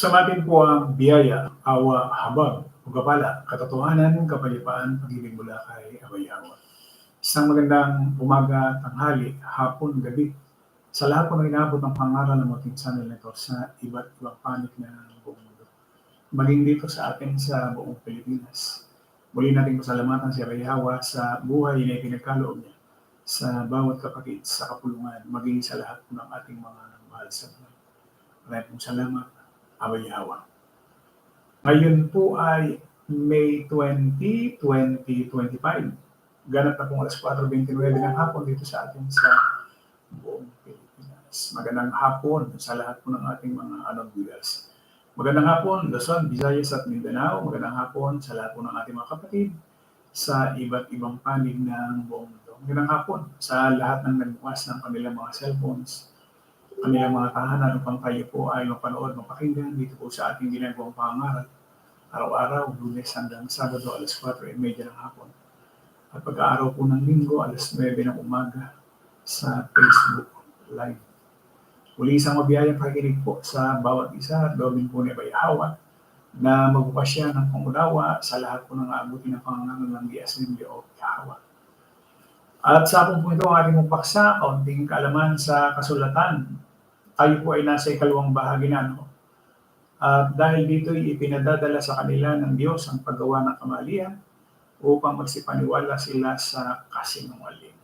Sumatin po ang biyaya, awa, habag, ugapala, katotohanan, kapayapaan, pag-ibig mula kay Abayawa. Isang magandang umaga, tanghali, hapon, gabi. Sa lahat po ng inaabot ng pangaral ng Moting Channel nito sa iba't ibang panig ng buong mundo. Maging dito sa atin sa buong Pilipinas. Muli natin pasalamatan si Abayawa sa buhay na ipinagkaloob niya sa bawat kapatid sa kapulungan, maging sa lahat ng ating mga mahal sa buhay. Maraming salamat, Abayawa. Ngayon po ay May 20, 2025. Ganap na pong alas 4.29 ng hapon dito sa atin sa buong Pilipinas. Magandang hapon sa lahat po ng ating mga anong viewers. Magandang hapon, Luzon, Visayas at Mindanao. Magandang hapon sa lahat po ng ating mga kapatid sa iba't ibang panig ng buong mundo. Magandang hapon sa lahat ng nagbukas ng kanilang mga cellphones, kanilang mga tahanan upang kayo po ay mapanood, mapakinggan dito po sa ating ginagawang pangaral. Araw-araw, lunes hanggang Sabado, alas 4 ng hapon. At pag-aaraw po ng linggo, alas 9 ng umaga sa Facebook Live. Muli isang mabiyayang pakikinig po sa bawat isa, gawin po ni Bayahawa na magpapasya ng pangunawa sa lahat po ng aabutin ng pangangangol ng The Assembly of. At sa akong po ito ang ating magpaksa, kaunting kaalaman sa kasulatan. Tayo po ay nasa ikalawang bahagi na. No? At dahil dito ipinadadala sa kanila ng Diyos ang paggawa ng kamalian upang magsipaniwala sila sa kasinungalingan.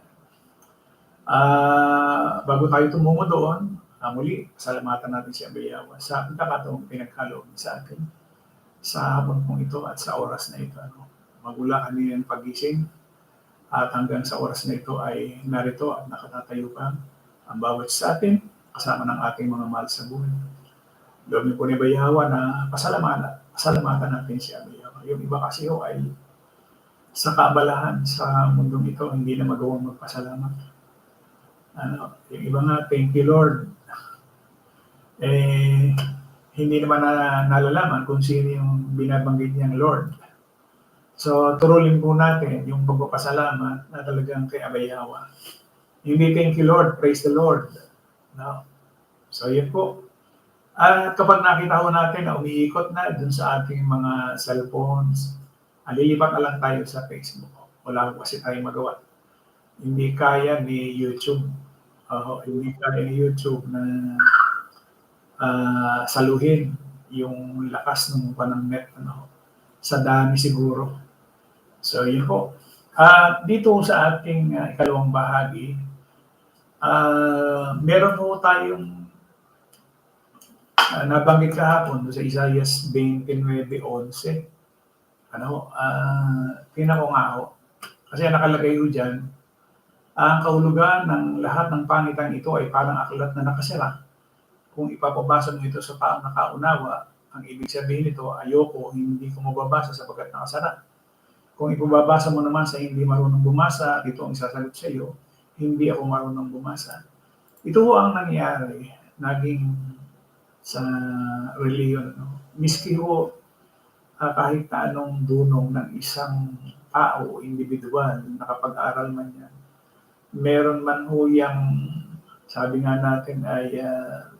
Ah, bago tayo tumungo doon, ah, muli, salamatan natin si Abayawa sa pagkakataong pinagkaloob sa atin sa hapon pong ito at sa oras na ito. Ano, magula kanina ng pagising at hanggang sa oras na ito ay narito at nakatatayo pa ang bawat sa atin kasama ng ating mga mahal sa buhay. Loob niyo po ni Bayawa na pasalamatan, pasalamatan natin si Abayawa. Yung iba kasi ho ay sa kaabalahan sa mundong ito, hindi na magawang magpasalamat. Ano, yung iba nga, thank you Lord. Eh, hindi naman na nalalaman kung sino yung binabanggit niyang Lord. So, turulin po natin yung pagpapasalamat na talagang kay Abayawa. Hindi thank you Lord, praise the Lord. No? So, yun po. At kapag nakita ko natin na umiikot na dun sa ating mga cellphones, alilipat na lang tayo sa Facebook. Wala kasi tayong magawa. Hindi kaya ni YouTube. Uh, hindi kaya ni YouTube na uh, saluhin yung lakas ng panang net ano, sa dami siguro. So, yun po. Uh, dito sa ating uh, ikalawang bahagi, uh, meron po tayong uh, nabanggit kahapon sa Isaiah 29.11. Ano, uh, tingnan ko nga ako. Kasi nakalagay ko dyan, ang kahulugan ng lahat ng pangitan ito ay parang aklat na nakasira. Kung ipapabasa mo ito sa taong nakaunawa, ang ibig sabihin nito, ayoko, hindi ko mababasa sapagkat nakasara. Kung ipababasa mo naman sa hindi marunong bumasa, dito ang isasagot sa iyo, hindi ako marunong bumasa. Ito ho ang nangyari, naging sa reliyon. No? Miski ho, uh, kahit anong dunong ng isang tao, individual, nakapag-aral man yan, meron man ho yung, sabi nga natin ay uh,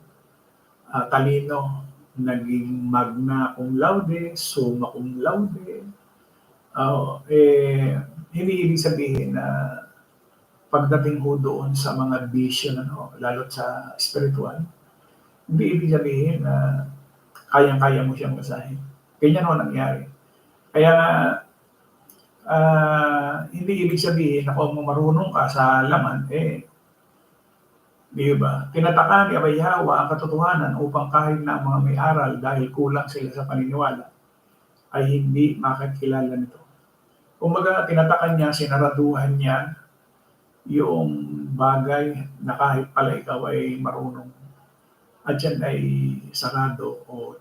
uh, talino, naging magna cum laude, summa cum laude. Uh, eh, hindi ibig sabihin na pagdating ho doon sa mga vision, ano, lalo sa spiritual, hindi ibig sabihin na kayang-kaya mo siyang basahin. Ganyan ho nangyari. Kaya nga, uh, hindi ibig sabihin na kung marunong ka sa laman, eh, di ba? Tinataka ni Abayhawa ang katotohanan upang kahit na mga may aral dahil kulang sila sa paniniwala, ay hindi makakilala nito. Kumaga, tinatakan niya, sinaraduhan niya yung bagay na kahit pala ikaw ay marunong at yan ay sarado o